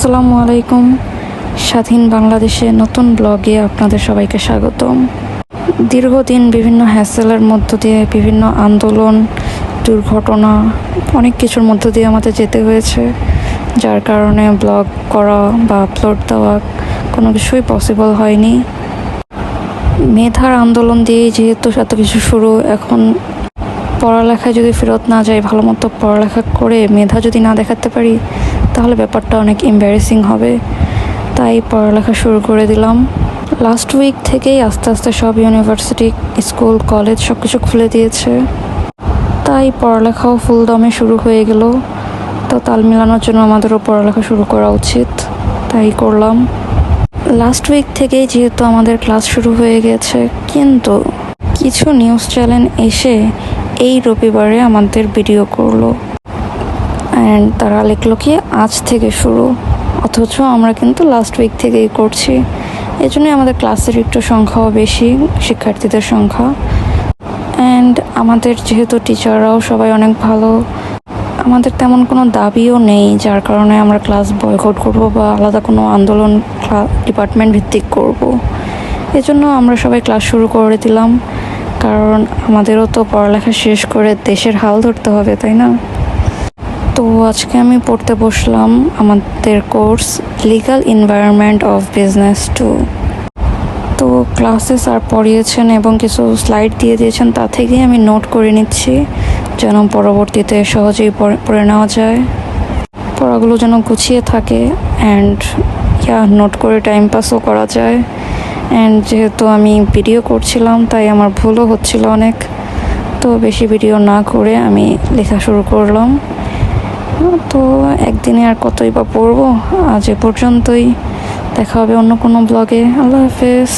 আসসালামু আলাইকুম। স্বাধীন বাংলাদেশে নতুন ব্লগে আপনাদের সবাইকে স্বাগতম। দীর্ঘদিন বিভিন্ন হ্যাসেলের মধ্য দিয়ে বিভিন্ন আন্দোলন, দুর্ঘটনা, অনেক কিছুর মধ্য দিয়ে আমাদের যেতে হয়েছে। যার কারণে ব্লগ করা বা আপলোড দেওয়া কোনো কিছুই পসিবল হয়নি। মেধার আন্দোলন দিয়ে যেহেতু এত কিছু শুরু, এখন পড়ালেখায় যদি ফেরত না যাই, ভালো মতো পড়ালেখা করে মেধা যদি না দেখাতে পারি, তাহলে ব্যাপারটা অনেক এম্বারেসিং হবে। তাই পড়ালেখা শুরু করে দিলাম। লাস্ট উইক থেকেই আস্তে আস্তে সব ইউনিভার্সিটি স্কুল কলেজ সব কিছু খুলে দিয়েছে। তাই পড়ালেখাও ফুল দমে শুরু হয়ে গেল। তো তাল মেলানোর জন্য আমাদেরও পড়ালেখা শুরু করা উচিত। তাই করলাম। লাস্ট উইক থেকেই যেহেতু আমাদের ক্লাস শুরু হয়ে গেছে, কিন্তু কিছু নিউজ চ্যানেল এসে এই রবিবারে আমাদের ভিডিও করল। অ্যান্ড তারা লিখলো কি, আজ থেকে শুরু। অথচ আমরা কিন্তু লাস্ট উইক থেকেই করছি। এই জন্যই আমাদের ক্লাসের একটু সংখ্যাও বেশি, শিক্ষার্থীদের সংখ্যা। অ্যান্ড আমাদের যেহেতু টিচাররাও সবাই অনেক ভালো, আমাদের তেমন কোনো দাবিও নেই, যার কারণে আমরা ক্লাস বয়কট করব বা আলাদা কোনো আন্দোলন ডিপার্টমেন্ট ভিত্তিক করব। এজন্য আমরা সবাই ক্লাস শুরু করে দিলাম। কারণ আমাদেরও তো পড়ালেখা শেষ করে দেশের হাল ধরতে হবে, তাই না? তো আজকে আমি পড়তে বসলাম আমাদের course legal environment of business two তো ক্লাসে স্যার পড়িয়েছেন এবং কিছু স্লাইড দিয়ে দিয়েছেন, তা থেকেই আমি নোট করে নিচ্ছি যেন পরবর্তীতে সহজেই পড়ে পড়ে নেওয়া যায়। পড়াগুলো যেন গুছিয়ে থাকে অ্যান্ড ইয়া নোট করে টাইম পাসও করা যায়। অ্যান্ড যেহেতু আমি ভিডিও করছিলাম, তাই আমার ভুলও হচ্ছিল অনেক। তো বেশি ভিডিও না করে আমি লেখা শুরু করলাম। তো একদিনে আর কতই বা পড়ব, আজ এ পর্যন্তই। দেখা হবে অন্য কোনো ব্লগে আল্লাহ হাফেজ।